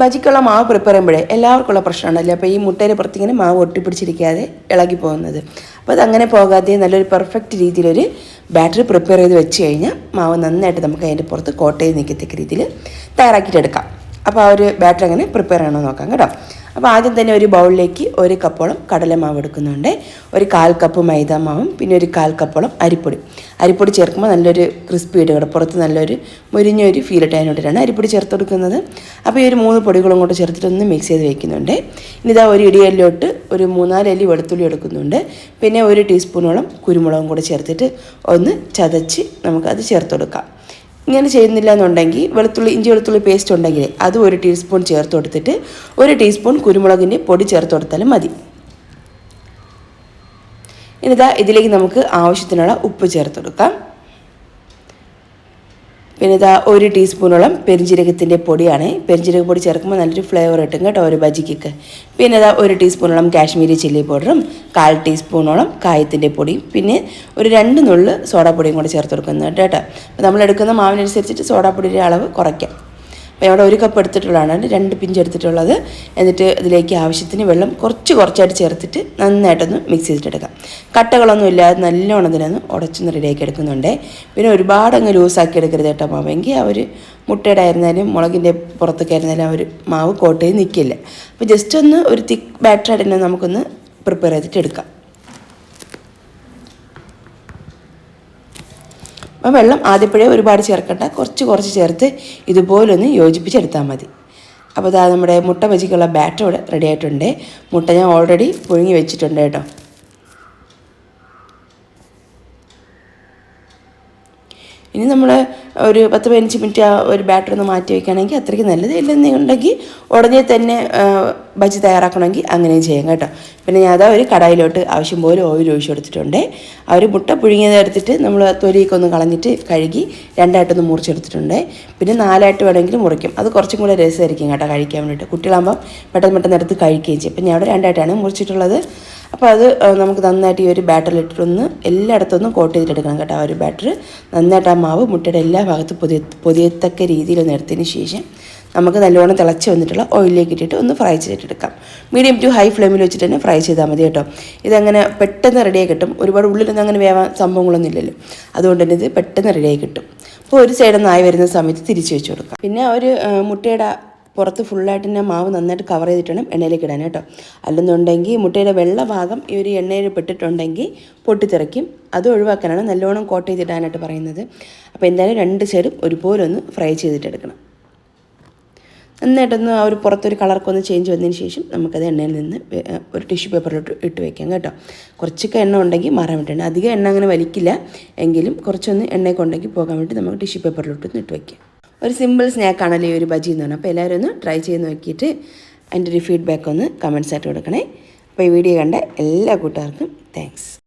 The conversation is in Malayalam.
ബജിക്കുള്ള മാവ് പ്രിപ്പയർ ചെയ്യുമ്പോഴേ എല്ലാവർക്കുള്ള പ്രശ്നമാണല്ലോ? അപ്പോൾ ഈ മുട്ടയിൽ പുറത്തിങ്ങനെ മാവ് ഒട്ടിപ്പിടിച്ചിരിക്കാതെ ഇളകി പോകുന്നത്. അപ്പോൾ അതങ്ങനെ പോകാതെ നല്ലൊരു പെർഫെക്റ്റ് രീതിയിലൊരു ബാറ്ററി പ്രിപ്പയർ ചെയ്ത് വെച്ച് കഴിഞ്ഞാൽ മാവ് നന്നായിട്ട് നമുക്ക് അതിന്റെ പുറത്ത് കോട്ടയിൽ നിൽക്കത്തക്ക രീതിയിൽ തയ്യാറാക്കിയിട്ടെടുക്കാം. അപ്പോൾ ആ ഒരു ബാറ്ററി അങ്ങനെ പ്രിപ്പയർ ചെയ്യണമെന്ന് നോക്കാം കേട്ടോ. അപ്പോൾ ആദ്യം തന്നെ ഒരു ബൗളിലേക്ക് ഒരു കപ്പോളം കടലമാവ് എടുക്കുന്നുണ്ട്. ഒരു കാൽ കപ്പ് മൈദ മാവും പിന്നെ ഒരു കാൽ കപ്പോളം അരിപ്പൊടി. അരിപ്പൊടി ചേർക്കുമ്പോൾ നല്ലൊരു ക്രിസ്പി ആയിട്ട് കിടക്കും പുറത്ത് നല്ലൊരു മുരിഞ്ഞൊരു ഫീൽ ഇട്ട് അതിനോട്ടിട്ടാണ് അരിപ്പൊടി ചേർത്ത് കൊടുക്കുന്നത്. അപ്പോൾ ഈ ഒരു മൂന്ന് പൊടികളും കൂടെ ചേർത്തിട്ട് ഒന്ന് മിക്സ് ചെയ്ത് വെക്കുന്നുണ്ട്. ഇനി ഇതാ ഒരു ഇടിയല്ലോട്ട് ഒരു മൂന്നാൽ അല്ലി വെളുത്തുള്ളി എടുക്കുന്നുണ്ട്. പിന്നെ ഒരു ടീസ്പൂണോളം കുരുമുളകും കൂടെ ചേർത്തിട്ട് ഒന്ന് ചതച്ച് നമുക്കത് ചേർത്ത് കൊടുക്കാം. ഇങ്ങനെ ചെയ്യുന്നില്ല എന്നുണ്ടെങ്കിൽ വെളുത്തുള്ളി ഇഞ്ചി വെളുത്തുള്ളി പേസ്റ്റ് ഉണ്ടെങ്കിൽ അത് ഒരു ടീസ്പൂൺ ചേർത്ത് കൊടുത്തിട്ട് ഒരു ടീസ്പൂൺ കുരുമുളകിന്റെ പൊടി ചേർത്ത് കൊടുത്താലും മതി. ഇനിതാ ഇതിലേക്ക് നമുക്ക് ആവശ്യത്തിനുള്ള ഉപ്പ് ചേർത്ത് കൊടുക്കാം. പിന്നെ ഇതാ ഒരു ടീസ്പൂണോളം പെരിഞ്ചീരകത്തിന്റെ പൊടിയാണ്. പെരിഞ്ചീരക പൊടി ചേർക്കുമ്പോൾ നല്ലൊരു ഫ്ലേവർ കിട്ടും കേട്ടോ ഒരു ബജിക്കൊക്കെ. പിന്നെ ഇതാ ഒരു ടീസ്പൂണോളം കാശ്മീരി ചില്ലി പൗഡറും കാൽ ടീസ്പൂണോളം കായത്തിന്റെ പൊടിയും പിന്നെ ഒരു രണ്ട് നുള്ള് സോഡാപ്പൊടിയും കൂടെ ചേർത്ത് കൊടുക്കുന്നുണ്ട് കേട്ടോ. അപ്പോൾ നമ്മൾ എടുക്കുന്ന മാവിനനുസരിച്ചിട്ട് സോഡാപ്പൊടിയുടെ അളവ് കുറയ്ക്കാം. അപ്പോൾ ഇവിടെ ഒരു കപ്പ് എടുത്തിട്ടുള്ളതാണ്. രണ്ട് പിഞ്ച് എടുത്തിട്ടുള്ളത്. എന്നിട്ട് ഇതിലേക്ക് ആവശ്യത്തിന് വെള്ളം കുറച്ച് കുറച്ചായിട്ട് ചേർത്തിട്ട് നന്നായിട്ടൊന്ന് മിക്സ് ചെയ്തിട്ടെടുക്കാം. കട്ടകളൊന്നും ഇല്ലാതെ നല്ലോണം ഇതിനൊന്ന് ഉടച്ചൊന്ന് റെഡിയാക്കി എടുക്കുന്നുണ്ട്. പിന്നെ ഒരുപാട് അങ്ങ് ലൂസാക്കി എടുക്കരുത് കേട്ടോ മാവെങ്കിൽ അവർ മുട്ടയുടെ ആയിരുന്നാലും മുളകിന്റെ പുറത്തൊക്കെ ആയിരുന്നാലും അവർ മാവ് കോട്ടയിൽ നിൽക്കില്ല അപ്പോൾ ജസ്റ്റ് ഒന്ന് ഒരു തിക്ക് ബാറ്ററായിട്ട് തന്നെ നമുക്കൊന്ന് പ്രിപ്പയർ ചെയ്തിട്ട് എടുക്കാം അപ്പോൾ വെള്ളം ആദ്യപ്പോഴേ ഒരുപാട് ചേർക്കണ്ട. കുറച്ച് കുറച്ച് ചേർത്ത് ഇതുപോലൊന്ന് യോജിപ്പിച്ചെടുത്താൽ മതി. അപ്പോൾ ഇതാ നമ്മുടെ മുട്ട ബജിക്കുള്ള ബാറ്റർ ഇവിടെ റെഡി ആയിട്ടുണ്ട്. മുട്ട ഞാൻ ഓൾറെഡി പുഴുങ്ങി വെച്ചിട്ടുണ്ട് കേട്ടോ. ഇനി നമ്മൾ ഒരു പത്ത് പതിനഞ്ച് മിനിറ്റ് ആ ഒരു ബാറ്റർ ഒന്ന് മാറ്റി വയ്ക്കുകയാണെങ്കിൽ അത്രയ്ക്ക് നല്ലത് ഇല്ലെന്നുണ്ടെങ്കിൽ ഉടനെ തന്നെ ബജി തയ്യാറാക്കണമെങ്കിൽ അങ്ങനെയും ചെയ്യാം കേട്ടോ. പിന്നെ ഞാൻ അതാ ഒരു കടായിലോട്ട് ആവശ്യം പോലെ ഓയിൽ ഒഴിച്ചു കൊടുത്തിട്ടുണ്ട്. ആ ഒരു മുട്ട പുഴുങ്ങിയത് എടുത്തിട്ട് നമ്മൾ തൊലിയൊക്കെ ഒന്ന് കളഞ്ഞിട്ട് കഴുകി രണ്ടായിട്ടൊന്ന് മുറിച്ചെടുത്തിട്ടുണ്ട്. പിന്നെ നാലായിട്ട് വേണമെങ്കിൽ മുറിക്കും. അത് കുറച്ചും കൂടെ രസമായിരിക്കും കേട്ടോ കഴിക്കാൻ വേണ്ടിയിട്ട്. കുട്ടികളാകുമ്പം പെട്ടെന്ന് പെട്ടെന്ന് എടുത്ത് കഴിക്കുകയും ചെയ്യും. അപ്പം ഞാൻ അവിടെ രണ്ടായിട്ടാണ് മുറിച്ചിട്ടുള്ളത്. അപ്പോൾ അത് നമുക്ക് നന്നായിട്ട് ഈ ഒരു ബാറ്ററിൽ ഇട്ടിട്ടൊന്ന് എല്ലായിടത്തൊന്നും കോട്ട് ചെയ്തിട്ടെടുക്കണം കേട്ടോ ആ ഒരു ബാറ്റർ നന്നായിട്ട് ആ മാവ് മുട്ടയുടെ എല്ലാ ഭാഗത്തും പൊതിയ പൊതിയത്തക്ക രീതിയിലൊന്ന് എടുത്തതിന് ശേഷം നമുക്ക് നല്ലോണം തിളച്ച് വന്നിട്ടുള്ള ഓയിലിലേക്ക് ഇട്ടിട്ട് ഒന്ന് ഫ്രൈ ചെയ്തിട്ടെടുക്കാം. മീഡിയം ടു ഹൈ ഫ്ലെയിമിൽ വെച്ചിട്ട് തന്നെ ഫ്രൈ ചെയ്താൽ മതി കേട്ടോ. ഇതങ്ങനെ പെട്ടെന്ന് റെഡിയായി കിട്ടും. ഒരുപാട് ഉള്ളിലൊന്നും അങ്ങനെ വേവാൻ സംഭവങ്ങളൊന്നും ഇല്ലല്ലോ. അതുകൊണ്ട് തന്നെ ഇത് പെട്ടെന്ന് റെഡിയായി കിട്ടും. അപ്പോൾ ഒരു സൈഡിൽ വരുന്ന സമയത്ത് തിരിച്ച് വെച്ച് കൊടുക്കാം. പിന്നെ ഒരു മുട്ടയുടെ പുറത്ത് ഫുള്ളായിട്ട് തന്നെ മാവ് നന്നായിട്ട് കവർ ചെയ്തിട്ട് വേണം എണ്ണയിലേക്ക് ഇടാൻ കേട്ടോ. അല്ലെന്നുണ്ടെങ്കിൽ മുട്ടയുടെ വെള്ള ഭാഗം ഈ ഒരു എണ്ണയിൽ പെട്ടിട്ടുണ്ടെങ്കിൽ പൊട്ടിത്തെറിക്കും. അത് ഒഴിവാക്കാനാണ് നല്ലോണം കോട്ട് ചെയ്തിടാനായിട്ട് പറയുന്നത്. അപ്പോൾ എന്തായാലും രണ്ട് സൈഡും ഒരുപോലെ ഒന്ന് ഫ്രൈ ചെയ്തിട്ടെടുക്കണം നന്നായിട്ടൊന്ന് ആ ഒരു പുറത്തൊരു കളർക്ക് ഒന്ന് ചേഞ്ച് വന്നതിന് ശേഷം നമുക്കത് എണ്ണയിൽ നിന്ന് ഒരു ടിഷ്യൂ പേപ്പറിലോട്ട് ഇട്ട് വയ്ക്കാം കേട്ടോ. കുറച്ചൊക്കെ എണ്ണ ഉണ്ടെങ്കിൽ മാറാൻ വേണ്ടിയാണ് അധികം എണ്ണ അങ്ങനെ വലിക്കില്ല. എങ്കിലും കുറച്ചൊന്ന് എണ്ണയൊക്കെ ഉണ്ടെങ്കിൽ പോകാൻ വേണ്ടി നമുക്ക് ടിഷ്യൂ പേപ്പറിലോട്ട് ഒന്ന് ഇട്ട് വെക്കാം. ഒരു സിമ്പിൾ സ്നാക്കാണല്ലോ ഈ ഒരു ബജി എന്ന് പറഞ്ഞാൽ അപ്പോൾ എല്ലാവരും ഒന്ന് ട്രൈ ചെയ്ത് നോക്കിയിട്ട് അതിന്റെ ഒരു ഫീഡ്ബാക്ക് ഒന്ന് കമൻസ് ആയിട്ട് കൊടുക്കണേ. അപ്പോൾ ഈ വീഡിയോ കണ്ട എല്ലാ കൂട്ടുകാർക്കും താങ്ക്സ്